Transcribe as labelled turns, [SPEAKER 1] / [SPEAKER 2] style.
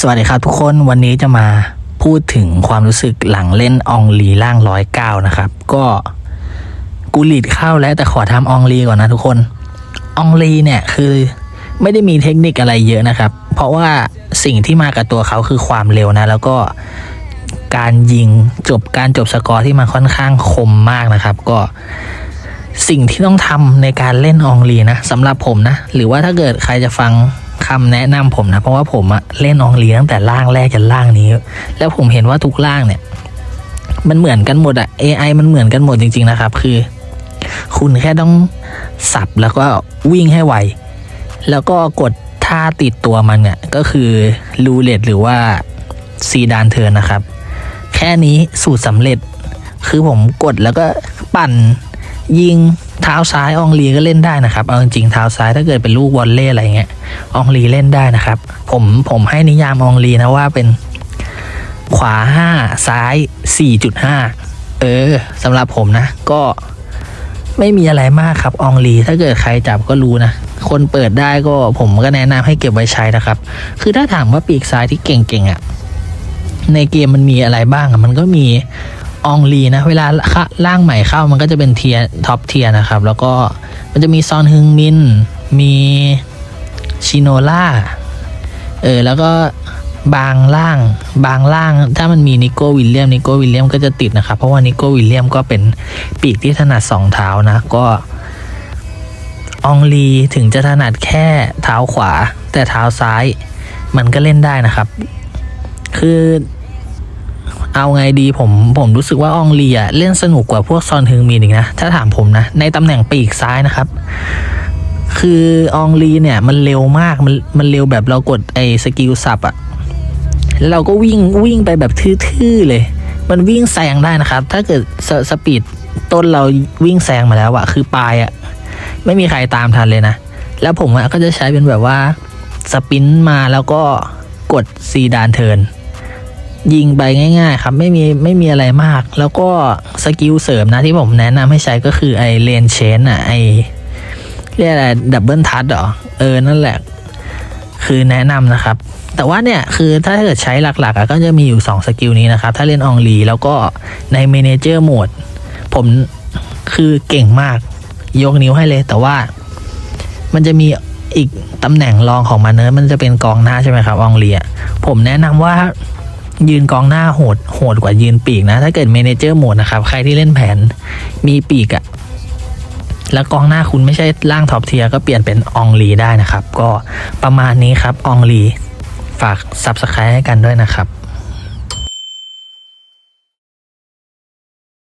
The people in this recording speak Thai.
[SPEAKER 1] สวัสดีครับทุกคนวันนี้จะมาพูดถึงความรู้สึกหลังเล่นอองลีล่างร้อยเก้านะครับ ก็กูหลีดเข้าแล้วแต่ขอทำอองลีก่อนนะทุกคนอองลีเนี่ยคือไม่ได้มีเทคนิคอะไรเยอะนะครับ เพราะว่าสิ่งที่มากับตัวเขาคือความเร็วนะ แล้วก็การยิงจบการจบสกอร์ที่มันค่อนข้างคมมากนะครับ ก็สิ่งที่ต้องทำในการเล่นอองลีนะสำหรับผมนะ หรือว่าถ้าเกิดใครจะฟัง คำแนะนำผมนะ เพราะว่าผมอะเล่นอองลีตั้งแต่ล่างแรกจนล่างนี้ แล้วผมเห็นว่าทุกล่างเนี่ย มันเหมือนกันหมดอะ AI มันเหมือนกันหมดจริง ๆ นะครับ คือ คุณแค่ต้องสับแล้วก็วิ่งให้ไว แล้วก็กดท่าติดตัวมันเนี่ย ก็คือรูเลตหรือว่าซีดานเทิร์นนะครับ แค่นี้สูตรสำเร็จ คือผมกดแล้วก็ปั่นยิง เท้าซ้ายอองลีก็เล่นได้นะครับ เอาจริงๆเท้าซ้ายถ้าเกิดเป็นลูกวอลเล่อะไรเงี้ยอองลีเล่นได้นะครับ ผมผมให้นิยามอองลีนะว่าเป็นขวาห้าซ้ายสี่จุดห้าเออสำหรับผมนะ ก็ไม่มีอะไรมากครับอองลี ถ้าเกิดใครจับก็รู้นะ คนเปิดได้ก็ผมก็แนะนำให้เก็บไว้ใช้นะครับ คือถ้าถามว่าปีกซ้ายที่เก่งๆอะ่ะในเกมมันมีอะไรบ้างอะมันก็มี อองลีนะ เวลาล่างใหม่เข้ามันก็จะเป็นเทียท็อปเทียนะครับ แล้วก็มันจะมีซอนฮึงมิน มีชิโนล่า เออ แล้วก็บางล่าง บางล่าง ถ้ามันมีนิโก้วิลเลียมนิโก้วิลเลียมก็จะติดนะครับ เพราะว่านิโก้วิลเลียมก็เป็นปีกที่ถนัดสองเท้านะ ก็อองลีถึงจะถนัดแค่เท้าขวา แต่เท้าซ้าย มันก็เล่นได้นะครับ คือ เอาไงดีผมผมรู้สึกว่าอองลีอะเล่นสนุกกว่าพวกซอนฮึงมินอีกนะ ถ้าถามผมนะ ในตำแหน่งปีกซ้ายนะครับ คืออองลีเนี่ยมันเร็วมากมันมันเร็วแบบเรากดไอ้สกิลสับอะแล้วเราก็วิ่งวิ่งไปแบบทื่อๆเลย มันวิ่งแซงได้นะครับ ถ้าเกิดสสปีดต้นเราวิ่งแซงมาแล้วอะคือปลายอะไม่มีใครตามทันเลยนะ แล้วผมก็จะใช้เป็นแบบว่าสปินมาแล้วก็กดซีดานเทิร์น ยิงไปง่าย ๆ ครับไม่มีไม่มีอะไรมาก แล้วก็สกิลเสริมนะที่ผมแนะนำให้ใช้ก็คือไอเลนเชนอะไอเรียกอะไรดับเบิลทัชเหรอเออนั่นแหละ คือแนะนำนะครับ แต่ว่าเนี่ยคือถ้าเกิดใช้หลักๆก็จะมีอยู่ 2 สกิลนี้นะครับ ถ้าเล่นอองลีแล้วก็ในเมนเจอร์โหมดผมคือเก่งมากยกนิ้วให้เลย แต่ว่ามันจะมีอีกตำแหน่งรองของมันเนอะมันจะเป็นกองหน้าใช่ไหมครับอองลีอะผมแนะนำว่า ยืนกองหน้าโหดโหดกว่ายืนปีกนะ ถ้าเกิดเมเนเจอร์โหมดนะครับ ใครที่เล่นแผนมีปีกอะแล้วกองหน้าคุณไม่ใช่ล่างท็อปเทียร์ก็เปลี่ยนเป็นองลีได้นะครับ ก็ประมาณนี้ครับอองลีฝาก Subscribe ให้กันด้วยนะครับ